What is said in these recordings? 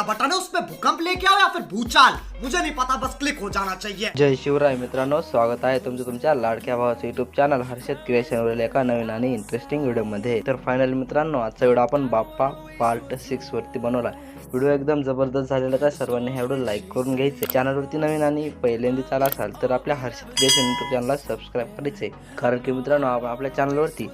वाला बटन है उसमें भूकंप लेके आओ या फिर भूचाल। मुझे नहीं पता बस क्लिक हो जाना चाहिए। जय शिवराय मित्रांनो स्वागत आहे तुमचं तुमच्या लाडक्या भावाचं युट्यूब चॅनल हर्षद क्रिएशनवरील एका नवीन आणि इंटरेस्टिंग व्हिडिओमध्ये तर फायनल मित्रांनो आजचा व्हिडिओ आपण बाप्पा पार्ट सिक्स वरती बनवला व्हिडिओ एकदम जबरदस्त झालेला तर सर्वांनी हा व्हिडिओ लाईक करून घ्यायचे. चॅनलवरती नवीन आणि पहिल्यांदा आला असाल तर आपल्या हर्षद क्रिएशन युट्यूब चॅनलला सबस्क्राईब करायचे. कारण की मित्रांनो आपण आपल्या चॅनलवरती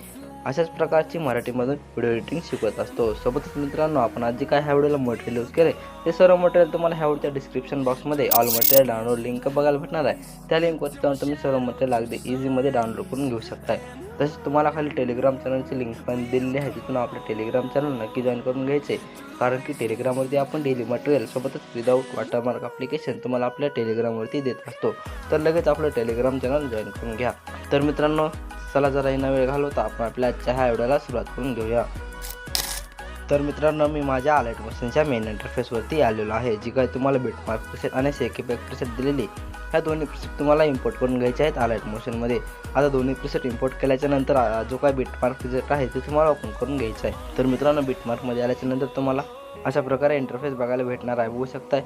अशाच प्रकारची मराठीमधून व्हिडिओ एडिटिंग शिकवत असतो. सोबतच मित्रांनो आपण आज जे काय ह्या व्हिडिओला मटेरियल यूज केले ते सर्व मटेरियल तुम्हाला ह्या व्हिडिओच्या डिस्क्रिप्शन बॉक्समध्ये ऑल मटेरियल डाउनलोड लिंक बघायला भेटणार आहे. त्या लिंकवरती जाऊन तुम्ही सर्व मटेरियल अगदी इझीमध्ये डाउनलोड करून घेऊ शकताय. तसेच तुम्हाला खाली टेलिग्राम चॅनलची लिंक पण दिलेली आहे. तिथून आपलं टेलिग्राम चॅनल नक्की जॉईन करून घ्यायचे. कारण की टेलिग्रामवरती आपण डेली मटेरियल सोबतच विदाऊट वॉटरमार्क ॲप्लिकेशन तुम्हाला आपल्या टेलिग्रामवरती देत असतो. तर लगेच आपलं टेलिग्राम चॅनल जॉईन करून घ्या. तर मित्रांनो चला जरा ना वेळ घालवता. आपण आपल्या आजच्या ह्या व्हिडिओला सुरुवात करून घेऊया. तर मित्रांनो मी माझ्या आलाईट मशीनच्या मेन इंटरफेसवरती आलेलो आहे जी काय तुम्हाला बिटमार्क प्रिसेट आणि सेकिपॅक प्रिसेट दिलेली. ह्या दोन्ही प्रिसेट तुम्हाला इम्पोर्ट करून घ्यायचे आहेत आलाईट मशीनमध्ये आता दोन्ही प्रिसेट इम्पोर्ट केल्याच्यानंतर जो काय बिटमार्क प्रिसेट आहे ते तुम्हाला ओपन करून घ्यायचं आहे. तर मित्रांनो बिटमार्कमध्ये आल्याच्यानंतर तुम्हाला अशा प्रकारे इंटरफेस बघायला भेटणार आहे बघू शकताय.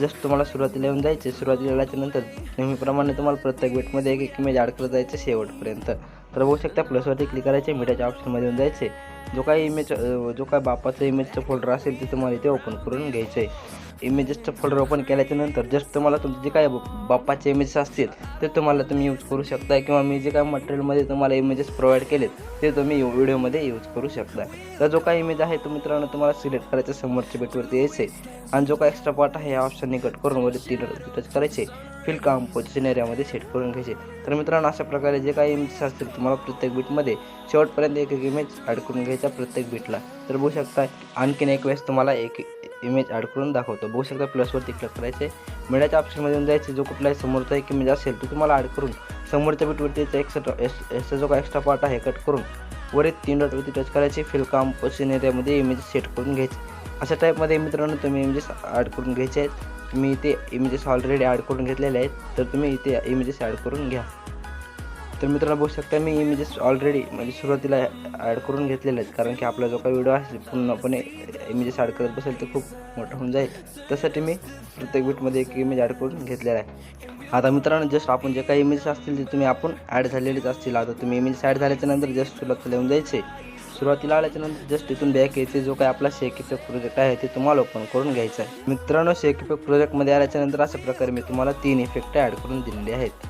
जस्ट तुम्हाला सुरुवातीला येऊन जायचे सुरुवातीला आल्याच्यानंतर नेहमीप्रमाणे तुम्हाला प्रत्येक बेटमध्ये एक एक इमेज ॲड करत जायचं शेवटपर्यंत. तर बघू शकता प्लसवरती क्लिक करायचे मीडियाच्या ऑप्शनमध्ये येऊन जायचे जो काही इमेज जो काय बापाचं इमेजचं फोल्डर असेल ते तुम्हाला इथे ओपन करून घ्यायचं आहे इमेजेसचं फोल्डर ओपन केल्याच्यानंतर जस्ट तुम्हाला तुमचे जे काय बाप्पाचे इमेजेस असतील ते तुम्हाला तुम्ही यूज करू शकता. किंवा मी जे काय मटेरियलमध्ये तुम्हाला इमेजेस प्रोव्हाइड केलेत ते तुम्ही व्हिडिओमध्ये यूज करू शकता. तर जो काही इमेज आहे तो मित्रांनो तुम्हाला सिलेक्ट करायचा समोरच्या बेटवरती आहे आणि जो काय एक्स्ट्रा पार्ट आहे या ऑप्शनने कट करून वरती टच करायचे फिल कंपोजिशन एरियामध्ये सेट करून घ्यायचे. तर मित्रांनो अशा प्रकारे जे काही इमेजेस असतील तुम्हाला प्रत्येक बीटमध्ये शेवटपर्यंत एक एक इमेज ॲड करून घ्यायचा प्रत्येक बीटला तर बघू शकता आणखीन एक वेळेस तुम्हाला एक इमेज ॲड करून दाखवतो. बघू शकता प्लसवरती क्लिक करायचे. मिळायच्या ऑप्शनमधून जायचे जो कुठलाही समोरचा एक इमेज असेल तो तुम्हाला ॲड करून समोरच्या बीटवरती एक्स्ट्रा एसचा जो काय एक्स्ट्रा पार्ट आहे कट करून वरील तीन डॉटवरती टच करायचे. फिल कंपोजिशन एरियामध्ये इमेज सेट करून घ्यायचे. अशा टाईपमध्ये मित्रांनो तुम्ही इमेजेस ॲड करून घ्यायचे आहेत. मी इथे इमेजेस ऑलरेडी ॲड करून घेतलेले आहेत तर तुम्ही इथे इमेजेस ॲड करून घ्या. तर मित्रांनो बघू शकता मी इमेजेस ऑलरेडी म्हणजे सुरुवातीला ॲड करून घेतलेले आहेत कारण की आपला जो काही व्हिडिओ असेल पूर्णपणे इमेजेस ॲड करत बसेल तर खूप मोठा होऊन जाईल. त्यासाठी मी प्रत्येक बीटमध्ये एक इमेज ॲड करून घेतलेला आहे. आता मित्रांनो जस्ट आपण जे काही इमेजेस असतील ते तुम्ही आपण ॲड झालेलेच असतील. आता तुम्ही इमेजेस ॲड झाल्याच्यानंतर जस्ट सुरुवातीला येऊन जायचे सुरुवातीला आल्याच्यानंतर जस्ट इथून बॅक यायचे जो काही आपला शेकिपॅक प्रोजेक्ट आहे ते तुम्हाला ओपन करून घ्यायचा आहे. मित्रांनो शेकिपॅक प्रोजेक्टमध्ये आल्याच्यानंतर अशा प्रकारे मी तुम्हाला तीन इफेक्ट ॲड करून दिलेले आहेत.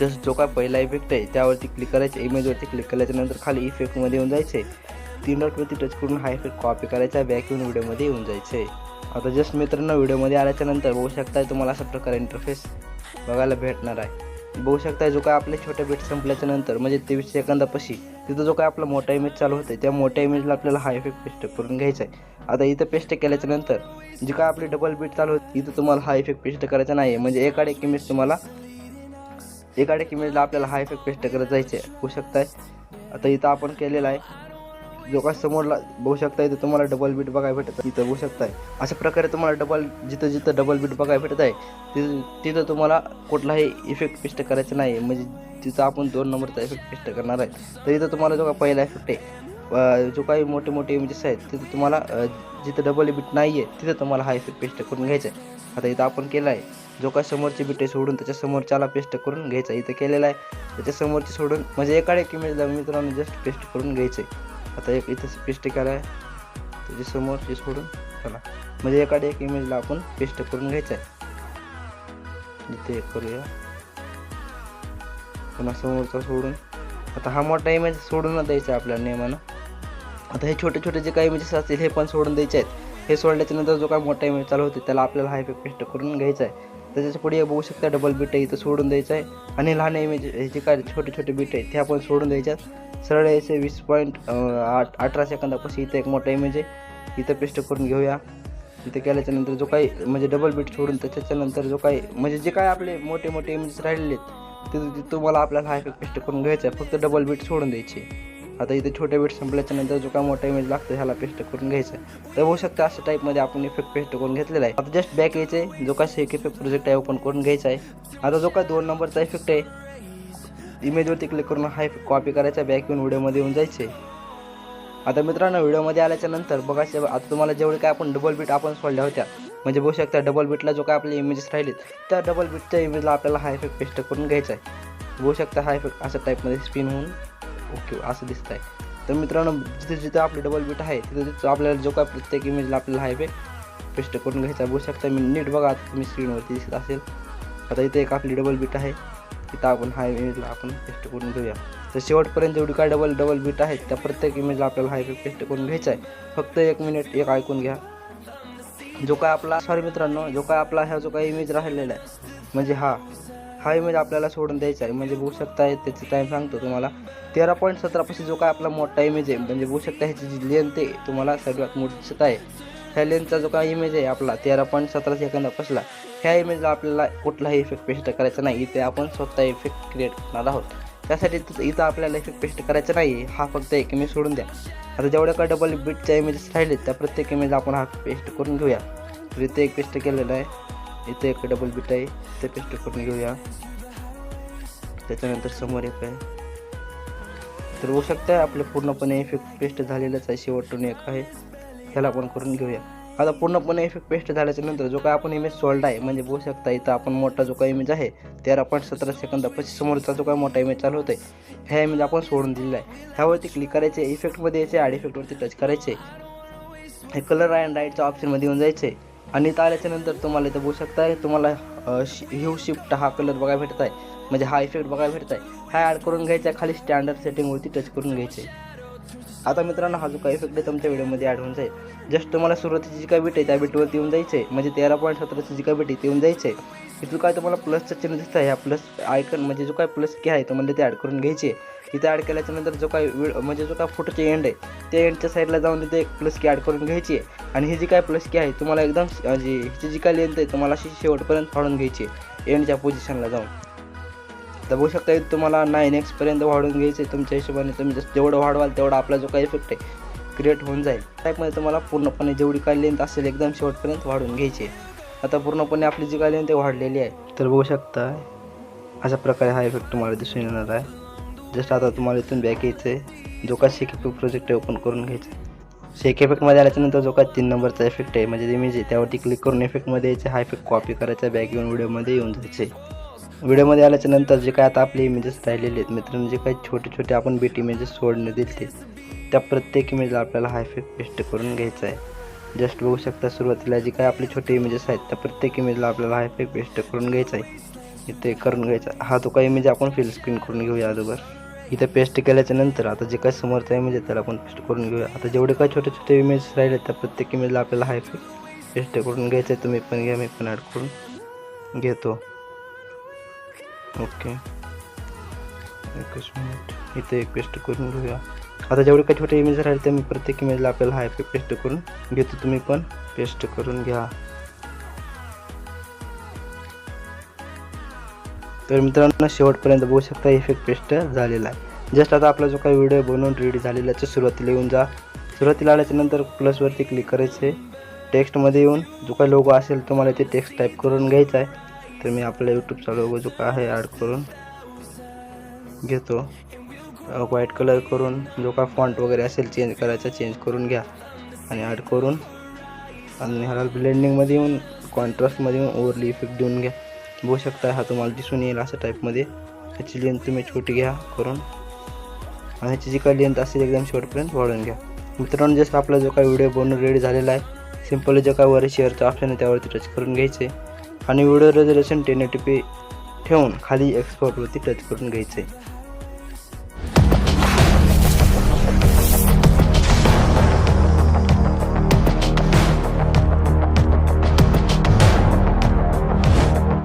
जस्ट जो काय पहिला इफेक्ट आहे त्यावरती क्लिक करायचे इमेजवरती क्लिक केल्याच्यानंतर खाली इफेक्टमध्ये येऊन जायचे तीन डॉटवरती टच करून हा इफेक्ट कॉपी करायचा बॅक येऊन व्हिडिओमध्ये येऊन जायचे आता जस्ट मित्रांनो व्हिडिओमध्ये आल्याच्यानंतर बघू शकता तुम्हाला अशा प्रकारे इंटरफेस बघायला भेटणार आहे. बघू शकताय जो काय आपले छोटे बीट संपल्याच्या नंतर म्हणजे तेवीस सेकंदापाशी तिथं जो काय आपला मोठा इमेज चालू होतं त्या मोठ्या इमेजला आपल्याला हा इफेक्ट पेस्ट करून घ्यायचा आहे आता इथं पेस्ट केल्याच्यानंतर जे काय आपली डबल बीट चालू होती इथं तुम्हाला हा इफेक्ट पेस्ट करायचा नाही म्हणजे एकाडे एक इमेज तुम्हाला एकाडे एक इमेजला आपल्याला हा इफेक्ट पेस्ट करत जायचे होऊ शकताय? आता इथं आपण केलेला आहे जो काय समोरला बघू शकता इथं तुम्हाला डबल बीट बघायला भेटत इथं बघू शकताय. अशा प्रकारे तुम्हाला डबल जिथं जिथं डबल बीट बघायला भेटत आहे तिथं तिथं तुम्हाला कुठलाही इफेक्ट पेस्ट करायचा नाही. म्हणजे तिथं आपण दोन नंबरचा इफेक्ट पेस्ट करणार आहे. तर इथं तुम्हाला जो का पहिला इफेक्ट आहे जो काही मोठे मोठे इमेजेस आहेत तिथं तुम्हाला जिथं डबल बीट नाही आहे तिथं तुम्हाला हा इफेक्ट पेस्ट करून घ्यायचा आहे. आता इथं आपण केला आहे जो काय समोरची बीट आहे सोडून त्याच्या समोरच्याला पेस्ट करून घ्यायचा इथं केलेला आहे त्याच्या समोरची सोडून म्हणजे एकाडे किमेजला मित्रांनो जस्ट पेस्ट करून घ्यायचं आहे. आता एक इथं पेस्ट केला आहे त्याच्या समोरची सोडून चला. म्हणजे एकाडे एक इमेजला आपण पेस्ट करून घ्यायचं आहे इथे करूया. पुन्हा समोरचा सोडून. आता हा मोठा इमेज सोडून द्यायचा आहे आपल्या नियमानं आता हे छोटे छोटे जे काही इमेजेस असतील हे पण सोडून द्यायचे आहेत. हे सोडल्याच्या नंतर जो काय मोठा इमेज चालू होते त्याला आपल्याला हा इफेक्ट पेस्ट करून घ्यायचा आहे. त्याच्या पुढे बघू शकता डबल बीट आहे इथं सोडून द्यायचं आहे आणि लहान इमेज हे जे काय छोटे छोटे बीट आहे ते आपण सोडून द्यायच्यात. सरळ यायचे वीस पॉईंट आठ अठरा सेकंदापासून इथं एक मोठा इमेज आहे. इथं पेस्ट करून घेऊया. इथं केल्याच्यानंतर जो काही म्हणजे डबल बीट सोडून त्याच्यानंतर जो काही म्हणजे जे काय आपले मोठे मोठे इमेजेस राहिलेले आहेत ते ते तुम्हाला आपल्याला हा इफेक्ट पेस्ट करून घ्यायचा आहे. फक्त डबल बीट सोडून द्यायची आता इथे छोट्या बीट संपल्याच्या नंतर जो काय मोठा इमेज लागतो ह्याला पेस्ट करून घ्यायचा. तर होऊ शकतं अशा टाईपमध्ये आपण इफेक्ट पेस्ट करून घेतलेला आहे. आता जस्ट बॅक यायचे जो काय शेक इफेक्ट प्रोजेक्ट आहे ओपन करून घ्यायचा आहे. आता जो काय दोन नंबरचा इफेक्ट आहे इमेजवरती क्लिक करून हा इफेक्ट कॉपी करायचा बॅक येऊन व्हिडिओमध्ये येऊन जायचे आता मित्रांनो व्हिडिओमध्ये आल्याच्यानंतर बघा आता तुम्हाला जेवढे काय आपण डबल बीट आपण सोडल्या होत्या म्हणजे बघू शकता डबल बीटला जो काय आपले इमेजेस राहिलेत त्या डबल बीटच्या इमेजला आपल्याला हा इफेक्ट पेस्ट करून घ्यायचा आहे. बघू शकता हा इफेक्ट अशा टाईपमध्ये स्पिन होऊन ओके असं दिसत आहे तर मित्रांनो जिथे जिथे आपली डबल बीट आहे तिथे तिथं आपल्याला जो काय प्रत्येक इमेजला आपल्याला हायवे पेस्ट करून घ्यायचा. आहे. बघू शकता मी नीट बघा आता तुम्ही स्क्रीनवरती दिसत असेल. आता इथे एक आपली डबल बीट आहे. तिथं आपण हाय इमेजला आपण पेस्ट करून घेऊया. तर शेवटपर्यंत जेवढी काय डबल डबल बीट आहेत त्या प्रत्येक इमेजला आपल्याला हायवे पेस्ट करून घ्यायचा आहे. फक्त एक मिनिट एक ऐकून घ्या. जो काय आपला सॉरी मित्रांनो जो काय आपला ह्या जो काय इमेज राहिलेला आहे म्हणजे हा हा इमेज आपल्याला सोडून द्यायचा आहे. म्हणजे बघू शकता त्याचं टाईम सांगतो तुम्हाला. तेरा पॉईंट सतरापासून जो काय आपला मोठा इमेज आहे म्हणजे बघू शकता ह्याची जी लेंथ आहे तुम्हाला सगळ्यात मोठी दिसत आहे. ह्या लेंथचा जो काय इमेज आहे आपला तेरा पॉईंट सतरा सेकंदापासला ह्या इमेजला आपल्याला कुठलाही इफेक्ट पेस्ट करायचा नाही. इथे आपण स्वतः इफेक्ट क्रिएट करणार आहोत. त्यासाठी तिथं इथं आपल्याला इफेक्ट पेस्ट करायचा नाही हा फक्त एक इमेज सोडून द्या. आता जेवढ्या काय डबल बीटच्या इमेजेस राहिलेत त्या प्रत्येक इमेज आपण हा पेस्ट करून घेऊया. तर इथे एक पेस्ट केलेला आहे. इथे एक डबल बीट आहे. ते पेस्ट करून घेऊया. त्याच्यानंतर समोर एक आहे. तर होऊ शकतं आपलं पूर्णपणे इफेक्ट पेस्ट झालेलंच आहे. शेवटून एक आहे. ह्याला आपण करून घेऊया. आता पूर्णपणे इफेक्ट पेस्ट झाल्याच्यानंतर जो काय आपण इमेज सोल्ड आहे म्हणजे बघू शकता इथं आपण मोठा जो काय इमेज आहे तेरा पॉईंट सतरा सेकंदापासून समोरचा जो काय मोठा इमेज चालू होते ह्या इमेज आपण सोडून दिलेला आहे. ह्यावरती क्लिक करायचे इफेक्टमध्ये यायचे ॲड इफेक्टवरती टच करायचे. हे कलर अँड राईटच्या ऑप्शनमध्ये येऊन जायचे. आणि इथं आल्याच्यानंतर तुम्हाला इथं बघू शकताय तुम्हाला ह्यू शिफ्ट हा कलर बघायला भेटत आहे. म्हणजे हा इफेक्ट बघायला भेटत आहे. हा ॲड करून घ्यायचा आहे, खाली स्टँडर्ड सेटिंगवरती टच करून घ्यायचे आता मित्रांनो हा जो काही इफेक्ट आहे तुमच्या व्हिडिओमध्ये ॲड होऊन जाईल जस्ट तुम्हाला सुरुवातीची जी काय बीट आहे त्या बीटवरती येऊन जायचं आहे म्हणजे तेरा पॉईंट सतराची जी काय बीट म्हणजे म्हणजे म्हणजे आहे ते येऊन जायचं आहे इथून काय तुम्हाला प्लसचं चिन्ह दिसतं आहे ह्या प्लस आयकन म्हणजे जो काय प्लस की आहे तुम्हाला ते ॲड करून घ्यायचे. इथे ॲड केल्याच्यानंतर जो काय वेळ म्हणजे जो काय फोटोचे एंड आहे त्या एंडच्या साईडला जाऊन तिथे एक प्लस की ॲड करून घ्यायची. आहे आणि ही जी काय प्लस की आहे तुम्हाला एकदम म्हणजे हिची जी काय लेंथ आहे तुम्हाला अशी शेवटपर्यंत फाडून घ्यायची आहे एंडच्या पोझिशनला जाऊन. तर बघू शकता तुम्हाला नाईन एक्सपर्यंत वाढून घ्यायचं आहे तुमच्या हिशोबाने. तुम्ही जसं जेवढं वाढवाल तेवढा आपला जो काही इफेक्ट आहे क्रिएट होऊन जाईल. टाईपमध्ये तुम्हाला पूर्णपणे जेवढी काय लेंथ असेल एकदम शेवटपर्यंत वाढवून घ्यायची आहे. आता पूर्णपणे आपली जी काय लेंथ आहे वाढलेली आहे. तर बघू शकता अशा प्रकारे हा इफेक्ट तुम्हाला दिसून येणार आहे. जस्ट आता तुम्हाला इथून बॅक यायचं आहे जो काय शेक इफेक्ट प्रोजेक्ट आहे ओपन करून घ्यायचा आहे. शेक इफेक्टमध्ये आल्याच्यानंतर जो काय तीन नंबरचा इफेक्ट आहे म्हणजे इमेज आहे त्यावरती क्लिक करून इफेक्टमध्ये यायचे हा इफेक्ट कॉपी करायचा बॅक येऊन व्हिडिओमध्ये येऊन जायचे व्हिडिओमध्ये आल्याच्यानंतर जे काय आता आपले इमेजेस राहिलेले आहेत मित्रांनो जे म्हणजे काही छोटे छोटे आपण बीट इमेजेस सोडणे दिले त्या प्रत्येक इमेजला आपल्याला हा इफेक्ट पेस्ट करून घ्यायचा आहे. जस्ट बघू शकता सुरुवातीला जे काही आपले छोटे इमेजेस आहेत त्या प्रत्येक इमेजला आपल्याला हा इफेक्ट पेस्ट करून घ्यायचा आहे. इथे करून घ्यायचा हा तो काही इमेज आपण फिल स्क्रीन करून घेऊया अगोदर. इथे पेस्ट केल्याच्यानंतर आता जे काही समोरचा इमेज आहे त्याला आपण पेस्ट करून घेऊया. आता जेवढे काही छोटे छोटे इमेज राहिले त्या प्रत्येक इमेजला आपल्याला हा इफेक्ट पेस्ट करून घ्यायचा आहे. तुम्ही पण घ्या मी पण ॲड करून घेतो. ओके. एकच मिनिट. इथे एक पेस्ट करून घेऊया. आता जेवढे काही छोटे इमेज राहिले ते मी प्रत्येक इमेजला आपल्याला हा इफेक्ट पेस्ट करून घेतो. तुम्ही पण पेस्ट करून घ्या. तर मित्रांनो शेवटपर्यंत बघू शकता इफेक्ट पेस्ट झालेला आहे. जस्ट आता आपला जो काही व्हिडिओ बनवून रेडी झालेला आहे तो सुरुवातीला येऊन जा. सुरुवातीला आल्याच्यानंतर प्लसवरती क्लिक करायचे टेक्स्टमध्ये येऊन जो काही लोगो असेल तुम्हाला ते टेक्स्ट टाईप करून घ्यायचा आहे. तर मी आपल्या यूट्यूबचा लोगो जो काय आहे ॲड करून घेतो. व्हाईट कलर करून जो काय फॉन्ट वगैरे असेल चेंज करायचा चेंज करून घ्या आणि ॲड करून आणि ह्याला ब्लेंडिंगमध्ये येऊन कॉन्ट्रास्टमध्ये येऊन ओव्हरली इफेक्ट देऊन घ्या. बघू शकता हा तुम्हाला दिसून येईल अशा टाईपमध्ये त्याची लेंथ तुम्ही छोटी घ्या करून आणि ह्याची जी काही लेंथ असेल एकदम शॉर्टपर्यंत वाढवून घ्या. मित्रांनो जसं आपला जो काही व्हिडिओ बनवून रेडी झालेला आहे सिम्पली जो काय वर शेअरचा ऑप्शन आहे त्यावरती टच करून घ्यायचे. आणि video resolution ten eighty P ठेवून खाली एक्सपोर्टवरती टच करून घ्यायचे